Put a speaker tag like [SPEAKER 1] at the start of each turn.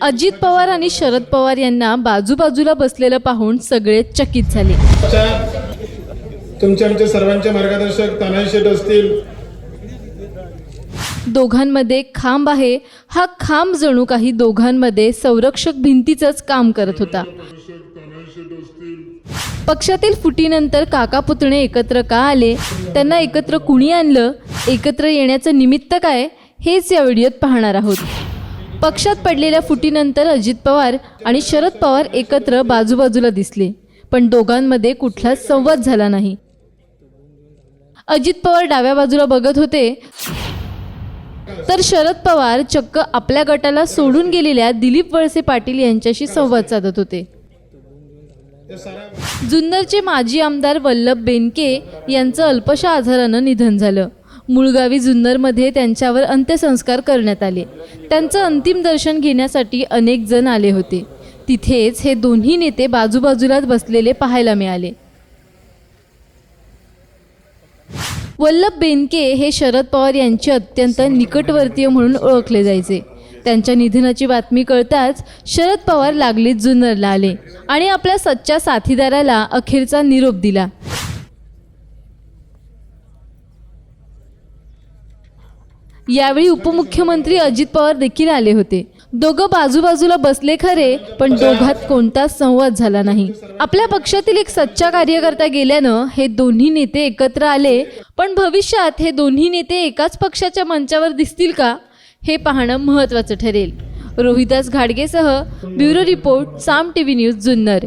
[SPEAKER 1] अजित पवार आणि शरद पवार यांना बाजूबाजूला बसलेलं पाहून सगळे चकित झाले.
[SPEAKER 2] आमच्या तुमचे आमचे सर्वांचे मार्गदर्शक तानाजी शेठ असतील.
[SPEAKER 1] दोघांमध्ये खांब आहे. हा खांब जणू काही दोघांमध्ये संरक्षक भिंतीचंच काम करत होता. पक्षातील फुटीनंतर काका पुतणे एकत्र का आले? त्यांना एकत्र कुणी आणलं? एकत्र येण्याचं निमित्त काय? हेच या व्हिडिओत पाहणार आहोत. पक्षात पडलेल्या फुटीनंतर अजित पवार आणि शरद पवार एकत्र बाजूबाजूला दिसले पण दोघांमध्ये कुठलाच संवाद झाला नाही. अजित पवार डाव्या बाजूला बघत होते. तर शरद पवार चक्क आपल्या गटाला सोडून गेलेल्या दिलीप वळसे पाटील यांच्याशी संवाद साधत होते. जुन्नरचे माजी आमदार वल्लभ बेनके यांचं अल्पशा आजारानं निधन झालं. मुळगावी जुन्नरमध्ये त्यांच्यावर अंत्यसंस्कार करण्यात आले. त्यांचं अंतिम दर्शन घेण्यासाठी अनेक जण आले होते. तिथेच हे दोन्ही नेते बाजूबाजूलाच बसलेले पाहायला मिळाले. वल्लभ बेनके हे शरद पवार यांचे अत्यंत निकटवर्तीय म्हणून ओळखले जायचे. त्यांच्या निधनाची बातमी कळताच शरद पवार लागलीच जुन्नरला आले आणि आपल्या सच्च्या साथीदाराला अखेरचा निरोप दिला. यावेळी उपमुख्यमंत्री अजित पवार देखील आले होते. दोघं बाजूबाजूला बसले खरे पण दोघात कोणताच संवाद झाला नाही. आपल्या पक्षातील एक सच्चा कार्यकर्ता गेल्यानं हे दोन्ही नेते एकत्र आले पण भविष्यात हे दोन्ही नेते एकाच पक्षाच्या मंचावर दिसतील का हे पाहणं महत्त्वाचं ठरेल. Rohidas घाडगेसह bureau report Saam T V news Junnar.